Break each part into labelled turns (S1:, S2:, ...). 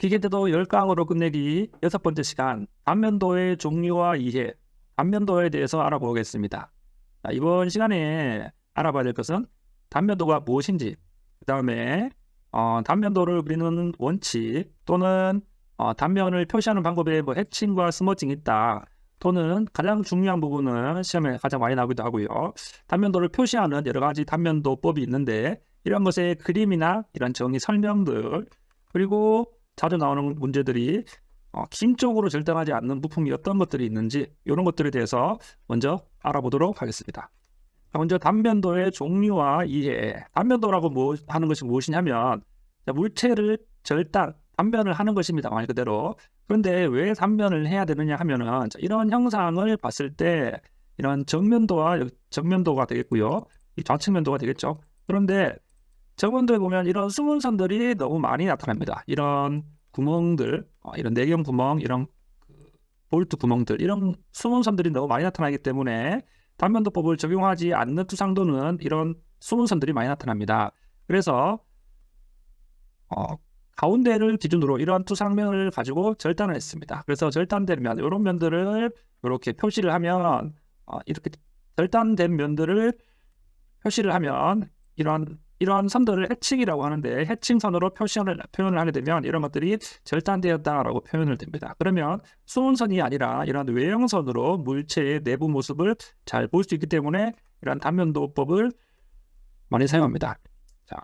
S1: 기계대도 10강으로 끝내기 여섯 번째 시간 단면도의 종류와 이해, 단면도에 대해서 알아보겠습니다. 자, 이번 시간에 알아봐야 될 것은 단면도가 무엇인지, 그 다음에 어, 단면도를 그리는 원칙 또는 어, 단면을 표시하는 방법에 뭐 해칭과 스머징이 있다. 또는 가장 중요한 부분은 시험에 가장 많이 나오기도 하고요. 단면도를 표시하는 여러 가지 단면도법이 있는데 이런 것의 그림이나 이런 정의 설명들 그리고 자주 나오는 문제들이 어, 긴쪽으로 절단하지 않는 부품이 어떤 것들이 있는지 이런 것들에 대해서 먼저 알아보도록 하겠습니다. 자, 먼저 단면도의 종류와 이해. 단면도라고 뭐 하는 것이 무엇이냐면 자, 물체를 절단, 단면을 하는 것입니다. 말 그대로. 그런데 왜 단면을 해야 되느냐 하면은 자, 이런 형상을 봤을 때 이런 정면도와 정면도가 되겠고요. 이 좌측면도가 되겠죠. 그런데 정면도에 보면 이런 숨은 선들이 너무 많이 나타납니다. 이런 구멍들, 어, 이런 내경 구멍, 이런 그 볼트 구멍들, 이런 숨은 선들이 너무 많이 나타나기 때문에 단면도법을 적용하지 않는 투상도는 이런 숨은 선들이 많이 나타납니다. 그래서 어, 가운데를 기준으로 이러한 투상면을 가지고 절단을 했습니다. 그래서 절단된 면, 이런 면들을 이렇게 표시를 하면 어, 이렇게 절단된 면들을 표시를 하면 이런 이러한 선들을 해칭이라고 하는데 해칭선으로 표시를 표현을 하게 되면 이런 것들이 절단되었다라고 표현을 됩니다. 그러면 수은선이 아니라 이러한 외형선으로 물체의 내부 모습을 잘 볼 수 있기 때문에 이러한 단면도법을 많이 사용합니다. 자,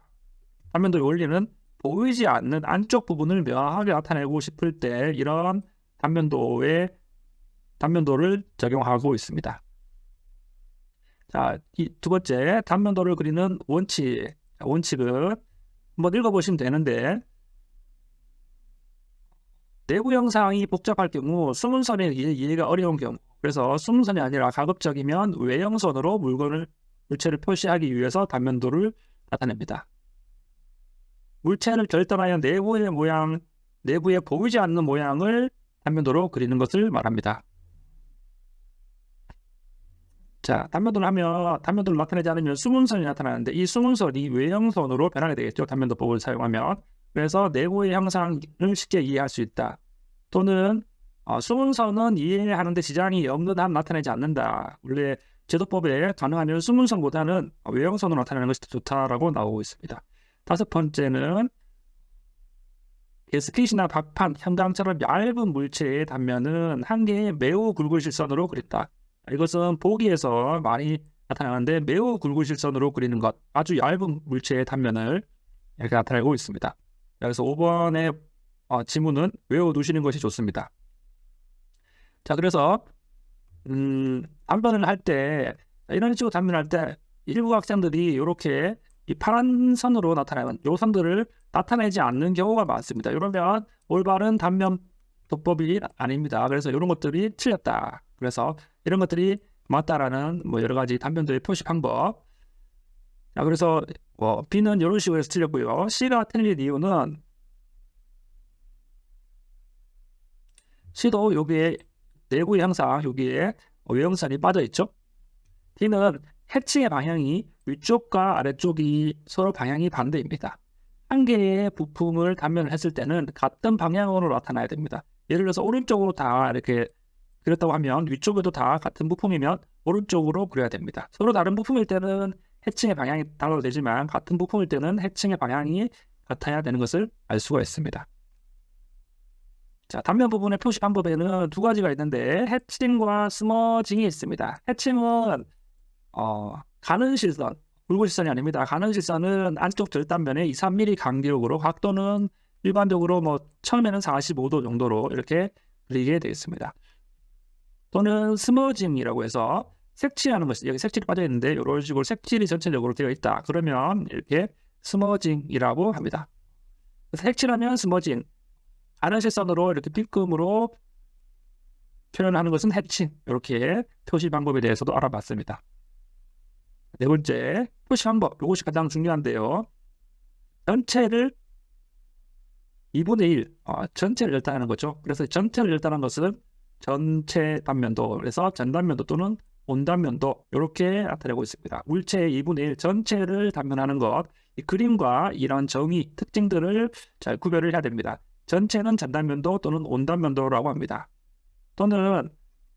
S1: 단면도의 원리는 보이지 않는 안쪽 부분을 명확하게 나타내고 싶을 때 이런 단면도의 단면도를 적용하고 있습니다. 자, 이 두 번째 단면도를 그리는 원칙. 원칙은 한번 읽어보시면 되는데 내부 영상이 복잡할 경우 수문선에 의해 이해가 어려운 경우 그래서 수문선이 아니라 가급적이면 외형선으로 물건을 물체를 표시하기 위해서 단면도를 나타냅니다. 물체를 절단하여 내부의 모양, 내부에 보이지 않는 모양을 단면도로 그리는 것을 말합니다. 자, 단면도를 하면 단면도를 나타내지 않으면 수문선이 나타나는데 이 수문선이 외형선으로 변하게 되겠죠. 단면도법을 사용하면. 그래서 내부의 형상을 쉽게 이해할 수 있다. 또는 어, 수문선은 이해하는데 지장이 없는 한 나타내지 않는다. 원래 제도법에 가능하면 수문선보다는 외형선으로 나타내는 것이 더 좋다라고 나오고 있습니다. 다섯 번째는 게스킷이나 박판, 형광처럼 얇은 물체의 단면은 한 개의 매우 굵은 실선으로 그렸다. 이것은 보기에서 많이 나타나는데 매우 굵은 실선으로 그리는 것, 아주 얇은 물체의 단면을 이렇게 나타내고 있습니다. 그래서 5번의 어, 지문은 외워두시는 것이 좋습니다. 자, 그래서 음, 단면을 할 때 이런 식으로 단면할 때 일부 학생들이 이렇게 이 파란 선으로 나타나는 요 선들을 나타내지 않는 경우가 많습니다. 이러면 올바른 단면 도법이 아닙니다. 그래서 이런 것들이 틀렸다. 그래서 이런 것들이 맞다라는 뭐 여러 가지 단면도의 표시 방법. 자, 그래서 뭐 B는 이런 식으로 해서 틀렸고요. C가 틀린 이유는 C도 여기에 내부의 형상 여기에 외형선이 빠져 있죠. D는 해칭의 방향이 위쪽과 아래쪽이 서로 방향이 반대입니다. 한 개의 부품을 단면을 했을 때는 같은 방향으로 나타나야 됩니다. 예를 들어서 오른쪽으로 다 이렇게 그랬다고 하면 위쪽에도 다 같은 부품이면 오른쪽으로 그려야 됩니다. 서로 다른 부품일 때는 해칭의 방향이 달라도 되지만 같은 부품일 때는 해칭의 방향이 같아야 되는 것을 알 수가 있습니다. 자, 단면 부분의 표시 방법에는 두 가지가 있는데 해칭과 스머징이 있습니다. 해칭은 어, 가는 실선, 굵은 실선이 아닙니다. 가는 실선은 안쪽 절단면에 2, 3mm 간격으로 각도는 일반적으로 뭐 처음에는 45도 정도로 이렇게 그리게 되어 있습니다. 또는 스머징이라고 해서 색칠하는 것이 여기 색칠이 빠져 있는데 이런 식으로 색칠이 전체적으로 되어 있다. 그러면 이렇게 스머징이라고 합니다. 색칠하면 스머징, 가는 실선으로 이렇게 빗금으로 표현하는 것은 해칭. 이렇게 표시 방법에 대해서도 알아봤습니다. 네 번째, 표시 방법. 이것이 가장 중요한데요. 전체를 2분의 1, 어, 전체를 열단하는 거죠. 그래서 전체를 열단한 것은 전체 단면도, 그래서 전단면도 또는 온단면도 이렇게 나타내고 있습니다. 물체의 2분의 1 전체를 단면하는 것, 이 그림과 이런 정의, 특징들을 잘 구별을 해야 됩니다. 전체는 전단면도 또는 온단면도라고 합니다. 또는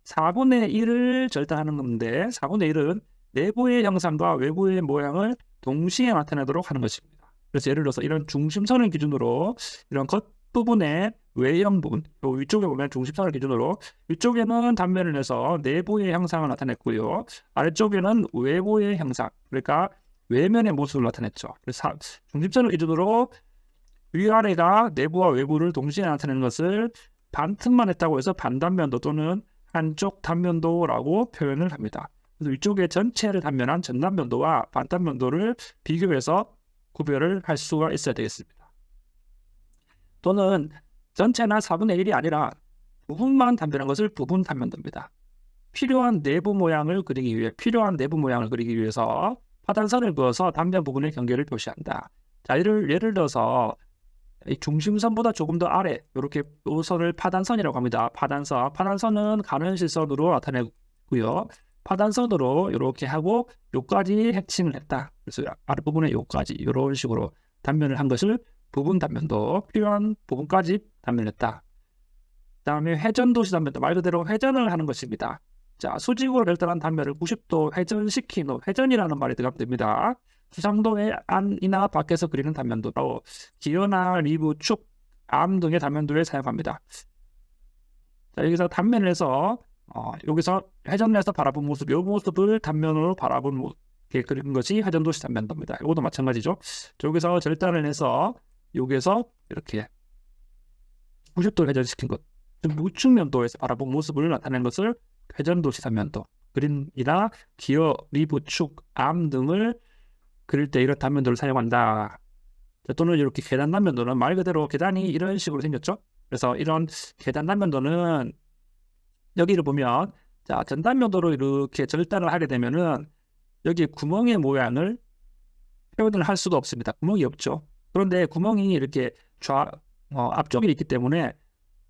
S1: 4분의 1을 절단하는 건데 4분의 1은 내부의 형상과 외부의 모양을 동시에 나타내도록 하는 것입니다. 그래서 예를 들어서 이런 중심선을 기준으로 이런 겉부분의 외형 부분, 요 위쪽에 보면 중심선을 기준으로 위쪽에는 단면을 내서 내부의 형상을 나타냈고요. 아래쪽에는 외부의 형상, 그러니까 외면의 모습을 나타냈죠. 그래서 중심선을 기준으로 위아래가 내부와 외부를 동시에 나타내는 것을 반틈만 했다고 해서 반단면도 또는 한쪽 단면도라고 표현을 합니다. 그래서 위쪽에 전체를 단면한 전단면도와 반단면도를 비교해서 구별을 할 수가 있어야 되겠습니다. 또는 전체나 4분의 1이 아니라 부분만 단면한 것을 부분 단면도입니다. 필요한 내부 모양을 그리기 위해 필요한 내부 모양을 그리기 위해서 파단선을 그어서 단면 부분의 경계를 표시한다. 자, 예를 예를 들어서 이 중심선보다 조금 더 아래 이렇게 요 선을 파단선이라고 합니다. 파단선, 파단선은 가는 실선으로 나타내고요. 파단선으로 이렇게 하고 요까지 해칭을 했다. 그래서 아랫부분에 요까지 이런 식으로 단면을 한 것을 부분 단면도 필요한 부분까지 단면했다. 그다음에 회전 도시 단면도 말 그대로 회전을 하는 것입니다. 자, 수직으로 결단한 단면을 90도 회전시키는 회전이라는 말이 들어가면 됩니다. 수상도의 안이나 밖에서 그리는 단면도로 기어나 리브, 축, 암 등의 단면도를 사용합니다. 자, 여기서 단면을 해서 어, 여기서 회전해서 바라본 모습, 이 모습을 단면으로 바라본 모습, 이렇게 그린 것이 회전도시 단면도입니다. 이것도 마찬가지죠. 자, 여기서 절단을 해서 여기서 이렇게 90도 회전시킨 것, 무측면도에서 바라본 모습을 나타낸 것을 회전도시 단면도, 그림이나 기어, 리브, 축, 암 등을 그릴 때 이런 단면도를 사용한다. 자, 또는 이렇게 계단 단면도는 말 그대로 계단이 이런 식으로 생겼죠. 그래서 이런 계단 단면도는 여기를 보면 자 전단면도로 이렇게 절단을 하게 되면은 여기 구멍의 모양을 표현을 할 수가 없습니다. 구멍이 없죠. 그런데 구멍이 이렇게 좌 어, 앞쪽에 있기 때문에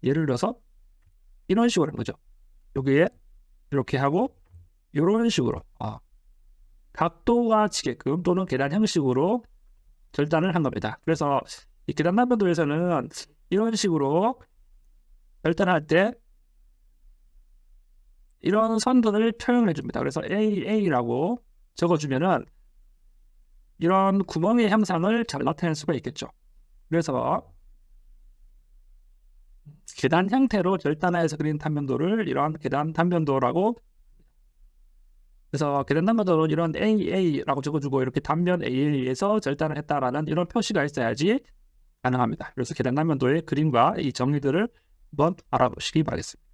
S1: 예를 들어서 이런 식으로 하는 거죠. 여기에 이렇게 하고 이런 식으로 어, 각도가 지게끔 또는 계단 형식으로 절단을 한 겁니다. 그래서 이 계단 단면도에서는 이런 식으로 절단할 때 이런 선들을 표현해 줍니다. 그래서 AA라고 적어주면은 이런 구멍의 형상을 잘 나타낼 수가 있겠죠. 그래서 계단 형태로 절단해서 그린 단면도를 이러한 계단 단면도라고 그래서 계단 단면도는 이런 AA라고 적어주고 이렇게 단면 AA에서 절단을 했다라는 이런 표시가 있어야지 가능합니다. 그래서 계단 단면도의 그림과 이 정의들을 한번 알아보시기 바라겠습니다.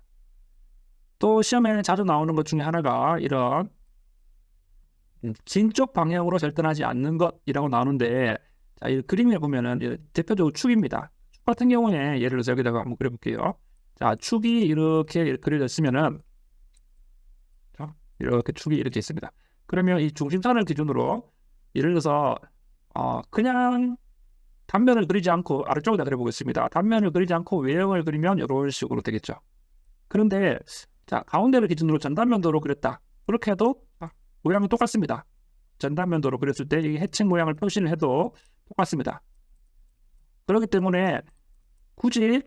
S1: 또 시험에 자주 나오는 것 중에 하나가 이런 진쪽 방향으로 절단하지 않는 것이라고 나오는데 자, 이 그림에 보면은 대표적으로 축입니다. 축 같은 경우에 예를 들어서 여기다가 한번 그려볼게요. 자, 축이 이렇게 자, 이렇게 축이 이렇게 있습니다. 그러면 이 중심선을 기준으로 예를 들어서 어, 그냥 단면을 그리지 않고 아래쪽에다 그려보겠습니다. 단면을 그리지 않고 외형을 그리면 이런 식으로 되겠죠. 그런데 자 가운데를 기준으로 전단면도로 그렸다. 그렇게 해도 아, 모양은 똑같습니다. 전단면도로 그렸을 때 이 해칭 모양을 표시를 해도 똑같습니다. 그렇기 때문에 굳이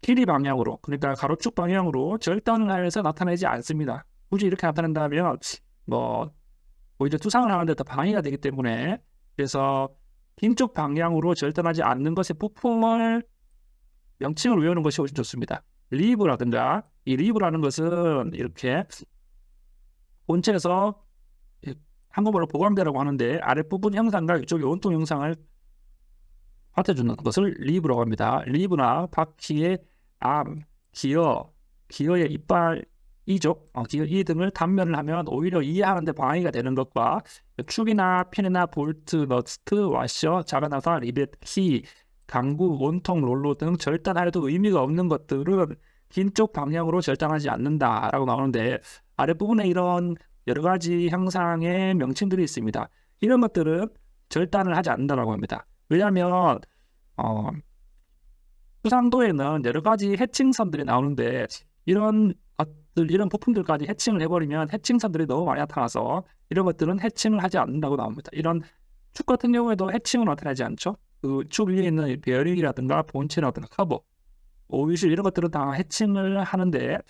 S1: 길이 방향으로 그러니까 가로축 방향으로 절단을 해서 나타내지 않습니다. 굳이 이렇게 나타낸다면 뭐 오히려 투상을 하는데 더 방해가 되기 때문에 그래서 빈쪽 방향으로 절단하지 않는 것의 부품을 명칭을 외우는 것이 훨씬 좋습니다. 리브라든가 이 리브라는 것은 이렇게 본체에서 한국어로 보강대라고 하는데 아랫부분 형상과 이쪽의 온통 형상을 받쳐주는 것을 리브라고 합니다. 리브나 바퀴의 암, 기어, 기어의 이빨, 이족, 어, 기어 이 등을 단면을 하면 오히려 이해하는데 방해가 되는 것과 축이나 핀이나 볼트, 너트, 와셔, 자가나사, 리벳, 키, 강구, 온통, 롤로 등 절단하려도 의미가 없는 것들은 긴 쪽 방향으로 절단하지 않는다라고 나오는데 아랫부분에 이런 여러 가지 형상의 명칭들이 있습니다. 이런 것들은 절단을 하지 않는다라고 합니다. 왜냐하면 어, 수상도에는 여러 가지 해칭선들이 나오는데 이런 것들, 이런 부품들까지 해칭을 해버리면 해칭선들이 너무 많이 나타나서 이런 것들은 해칭을 하지 않는다고 나옵니다. 이런 축 같은 경우에도 해칭은 나타나지 않죠. 그 축 위에 있는 베어링이라든가 본체라든가 커버, 오일실 이런 것들은 다 해칭을 하는데 어,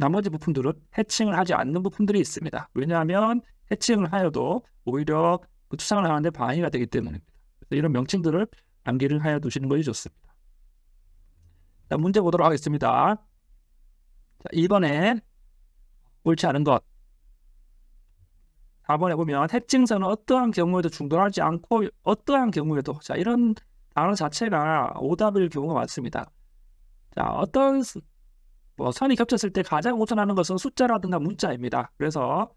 S1: 나머지 부품들은 해칭을 하지 않는 부품들이 있습니다. 왜냐하면 해칭을 하여도 오히려 그 투상을 하는데 방해가 되기 때문입니다. 이런 명칭들을 암기를 하여 두시는 것이 좋습니다. 자, 문제 보도록 하겠습니다. 자, 2번에 옳지 않은 것. 4번에 보면 해칭선은 어떠한 경우에도 중단하지 않고 어떠한 경우에도 자 이런 단어 자체가 오답일 경우가 많습니다. 자 어떤 스- 뭐 선이 겹쳤을 때 가장 우선하는 것은 숫자라든가 문자입니다. 그래서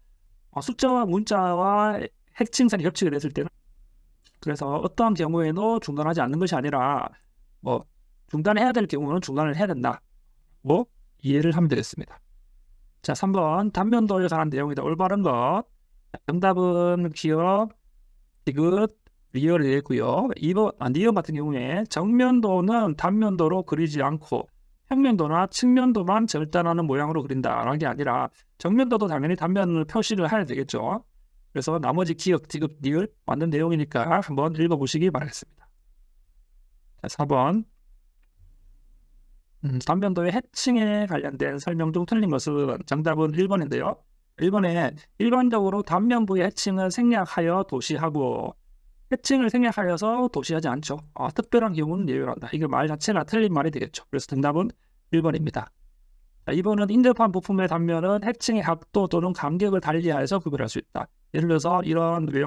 S1: 어, 숫자와 문자와 해칭선이 겹치게 됐을 때는 그래서 어떠한 경우에도 중단하지 않는 것이 아니라 뭐 중단해야 될 경우는 중단을 해야 된다. 뭐 이해를 하면 되겠습니다. 자, 3번 단면도에 관한 내용이다. 올바른 것. 자, 정답은 기억, 디귿, 리얼이 되겠고요. 2번 아, 니은 같은 경우에 정면도는 단면도로 그리지 않고 평면도나 측면도만 절단하는 모양으로 그린다라는 게 아니라 정면도도 당연히 단면을 표시를 해야 되겠죠. 그래서 나머지 기억, 디귿, 리얼 맞는 내용이니까 한번 읽어보시기 바라겠습니다. 자, 4번 음, 단면도의 해칭에 관련된 설명 중 틀린 것은 정답은 1번인데요. 1번에 일반적으로 단면부의 해칭은 생략하여 도시하고 해칭을 생략하여서 도시하지 않죠. 아, 특별한 경우는 예외한다. 이게 말 자체가 틀린 말이 되겠죠. 그래서 정답은 1번입니다. 자, 2번은 인접한 부품의 단면은 해칭의 각도 또는 간격을 달리하여서 구별할 수 있다. 예를 들어서 이런 외-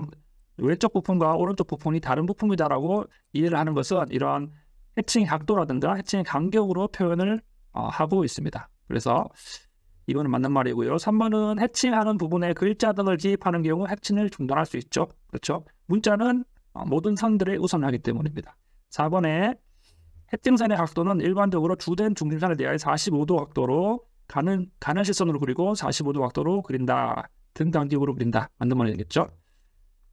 S1: 왼쪽 부품과 오른쪽 부품이 다른 부품이다라고 이해를 하는 것은 이런 해칭의 각도라든가 해칭의 간격으로 표현을 어, 하고 있습니다. 그래서 이거는 맞는 말이고요. 3번은 해칭하는 부분에 글자 등을 기입하는 경우 해칭을 중단할 수 있죠. 그렇죠? 문자는 어, 모든 선들에 우선하기 때문입니다. 4번에 해칭선의 각도는 일반적으로 주된 중심선에 대하여 45도 각도로 가는 가는 실선으로 그리고 45도 각도로 그린다. 등 간격으로 그린다. 맞는 말이겠죠?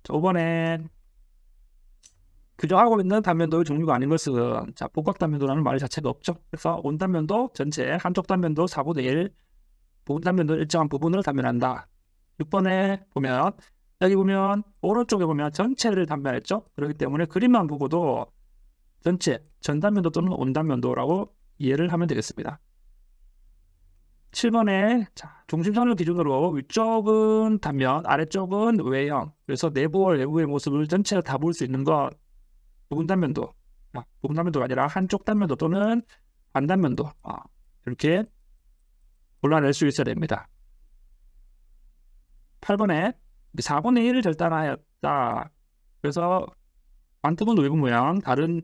S1: 자, 5번에 규정하고 있는 단면도의 종류가 아닌 것은 자 복각 단면도라는 말 자체가 없죠. 그래서 온 단면도 전체 한쪽 단면도 4분의 1 부분 단면도 일정한 부분을 단면한다. 6번에 보면 여기 보면 오른쪽에 보면 전체를 단면했죠. 그렇기 때문에 그림만 보고도 전체 전단면도 또는 온단면도라고 이해를 하면 되겠습니다. 7번에 자, 중심선을 기준으로 위쪽은 단면, 아래쪽은 외형. 그래서 내부와 외부의 모습을 전체를 다 볼 수 있는 것 부분 단면도, 아, 부분 단면도가 아니라 한쪽 단면도 또는 반단면도 아, 이렇게 골라낼 수 있어야 됩니다. 8번에 4분의 1을 절단하였다. 그래서 반틈은 외부 모양, 다른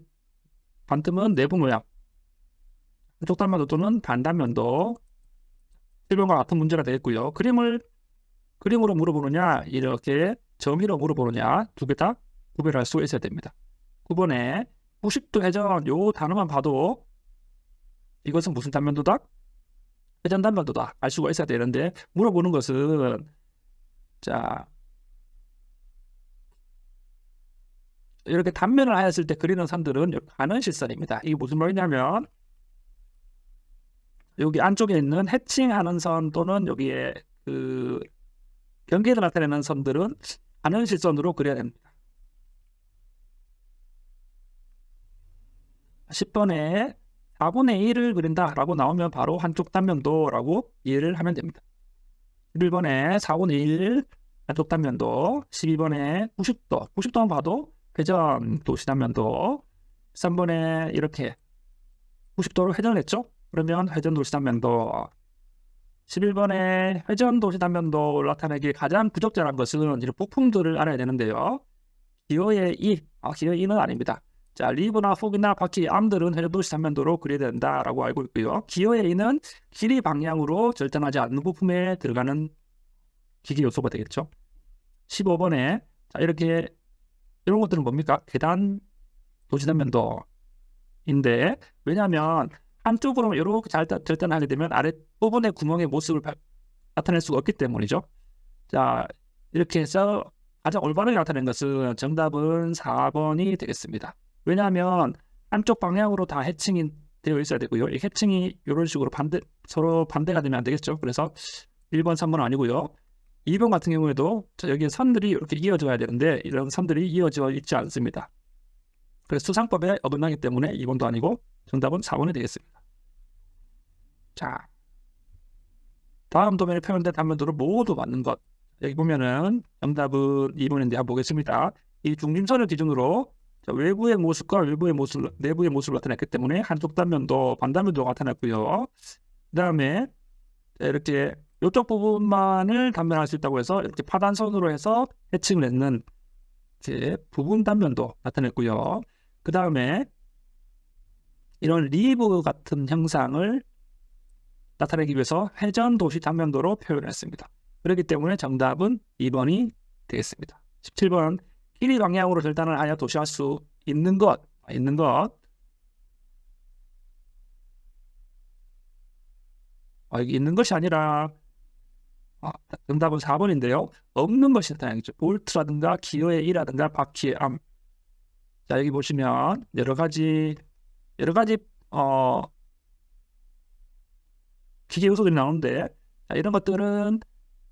S1: 반틈은 내부 모양. 한쪽 단면도 또는 반단면도 1번과 같은 문제가 되겠고요. 그림을 그림으로 물어보느냐, 이렇게 점의로 물어보느냐, 두 개 다 구별할 수 있어야 됩니다. 9번에 90도 회전 요 단어만 봐도 이것은 무슨 단면도다? 회전 단면도다 알 수가 있어야 되는데 물어보는 것은 자 이렇게 단면을 하였을 때 그리는 선들은 가는 실선입니다. 이게 무슨 말이냐면 여기 안쪽에 있는 해칭하는 선 또는 여기에 그 경계를 나타내는 선들은 가는 실선으로 그려야 됩니다. 10번에 4분의 1을 그린다라고 나오면 바로 한쪽 단면도라고 이해를 하면 됩니다. 11번에 4분의 1 한쪽 단면도, 12번에 90도, 90도만 봐도 회전 도시 단면도, 3번에 이렇게 90도로 회전을 했죠? 그러면 회전 도시 단면도, 11번에 회전 도시 단면도 나타내기 가장 부적절한 것은 이런 부품들을 알아야 되는데요. 기호의 2, 아, 기호의 2는 아닙니다. 자, 리브나 폭이나 바퀴 암들은 회전 도시 단면도로 그려야 된다라고 알고 있고요. 기어의 A는 길이 방향으로 절단하지 않는 부품에 들어가는 기계 요소가 되겠죠. 15번에 자, 이렇게 이런 것들은 뭡니까? 계단 도시 단면도인데 왜냐하면 한쪽으로 이렇게 잘 절단하게 되면 아래 부분의 구멍의 모습을 바- 나타낼 수가 없기 때문이죠. 자, 이렇게 해서 가장 올바르게 나타낸 것은 정답은 4번이 되겠습니다. 왜냐하면 한쪽 방향으로 다 해칭이 되어 있어야 되고요. 이 해칭이 이런 식으로 반대 서로 반대가 되면 안 되겠죠. 그래서 1번, 3번 아니고요. 2번 같은 경우에도 자, 여기에 선들이 이렇게 이어져야 되는데 이런 선들이 이어져 있지 않습니다. 그래서 수상법에 어긋나기 때문에 2번도 아니고 정답은 4번이 되겠습니다. 자, 다음 도면에 표현된 단면도를 모두 맞는 것. 여기 보면은 정답은 2번인데 한번 보겠습니다. 이 중심선을 기준으로 자, 외부의 모습과 외부의 모습, 내부의 모습을 나타냈기 때문에 한쪽 단면도 반단면도가 나타났고요. 그 다음에 이렇게 이쪽 부분만을 단면할 수 있다고 해서 이렇게 파단선으로 해서 해칭을 했는 이제 부분 단면도 나타냈고요. 그 다음에 이런 리브 같은 형상을 나타내기 위해서 회전 도시 단면도로 표현했습니다. 그렇기 때문에 정답은 2번이 되겠습니다. 17번 길이 방향으로 절단을 하여 도시할 수 있는 것, 있는 것. 아, 이게 있는 것이 아니라 아, 정답은 4번인데요. 없는 것이 나타나겠죠. 볼트라든가 기어의 이라든가 바퀴의 암. 자, 여기 보시면 여러 가지 여러 가지 어 기계 요소들이 나오는데 자, 이런 것들은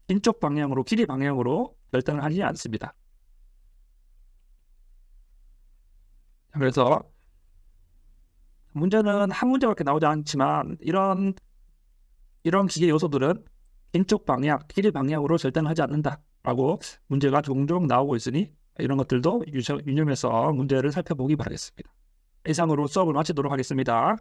S1: 인쪽 방향으로 길이 방향으로 결단을 하지 않습니다. 자, 그래서 문제는 한 문제밖에 나오지 않지만 이런 이런 기계 요소들은 인쪽 방향, 길이 방향으로 절단하지 않는다라고 문제가 종종 나오고 있으니 이런 것들도 유념- 유념해서 문제를 살펴보기 바라겠습니다. 이상으로 수업을 마치도록 하겠습니다.